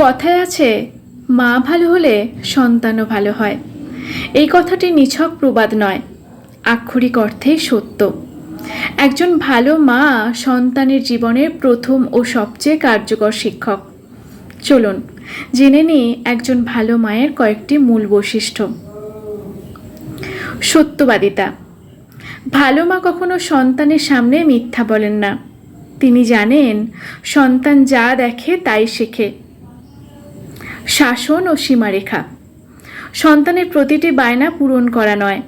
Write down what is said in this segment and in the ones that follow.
কথায় আছে, মা ভালো হলে সন্তানও ভালো হয়। এই কথাটি নিছক প্রবাদ নয়, আক্ষরিক অর্থেই সত্য। একজন ভালো মা সন্তানের জীবনের প্রথম ও সবচেয়ে কার্যকর শিক্ষক। চলুন, জেনে নিই একজন ভালো মায়ের কয়েকটি মূল বৈশিষ্ট্য। সত্যবাদিতা। ভালো মা কখনো সন্তানের সামনে মিথ্যা বলেন না। তিনি জানেন, সন্তান যা দেখে তাই শেখে। শাসন ও সীমারেখা। সন্তানের প্রতিটি বায়না পূরণ করা নয়।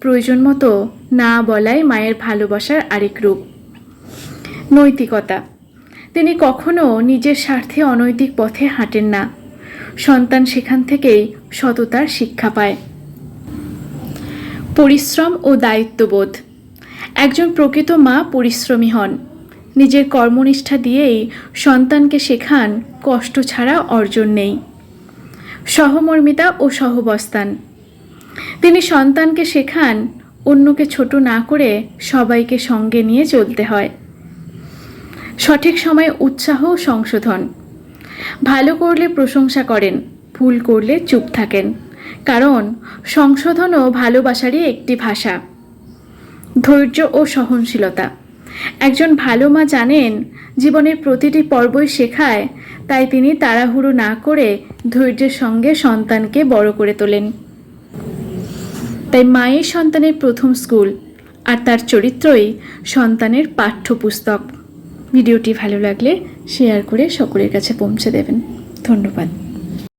প্রয়োজন মতো না বলাই মায়ের ভালোবাসার আরেক রূপ। নৈতিকতা। তিনি কখনো নিজের স্বার্থে অনৈতিক পথে হাঁটেন না। সন্তান সেখান থেকেই সততার শিক্ষা পায়। পরিশ্রম ও দায়িত্ববোধ। একজন প্রকৃত মা পরিশ্রমী হন। নিজের কর্মনিষ্ঠা দিয়েই সন্তানকে শেখান কষ্ট ছাড়া অর্জন নেই। সহমর্মিতা ও সহবস্থান। তিনি সন্তানকে শেখান, অন্যকে ছোট না করে সবাইকে সঙ্গে নিয়ে চলতে হয়। সঠিক সময়ে উৎসাহ ও সংশোধন। ভালো করলে প্রশংসা করেন, ভুল করলে চুপ থাকেন। কারণ সংশোধনও ভালোবাসারই একটি ভাষা। ধৈর্য ও সহনশীলতা। একজন ভালো মা জানেন, জীবনের প্রতিটি পর্বই শেখায়, তাই তিনি তাড়াহুড়ো না করে ধৈর্যের সঙ্গে সন্তানকে বড় করে তোলেন। তাই মায়ের সন্তানের প্রথম স্কুল, আর তার চরিত্রই সন্তানের পাঠ্যপুস্তক। ভিডিওটি ভালো লাগলে শেয়ার করে সকলের কাছে পৌঁছে দেবেন। ধন্যবাদ।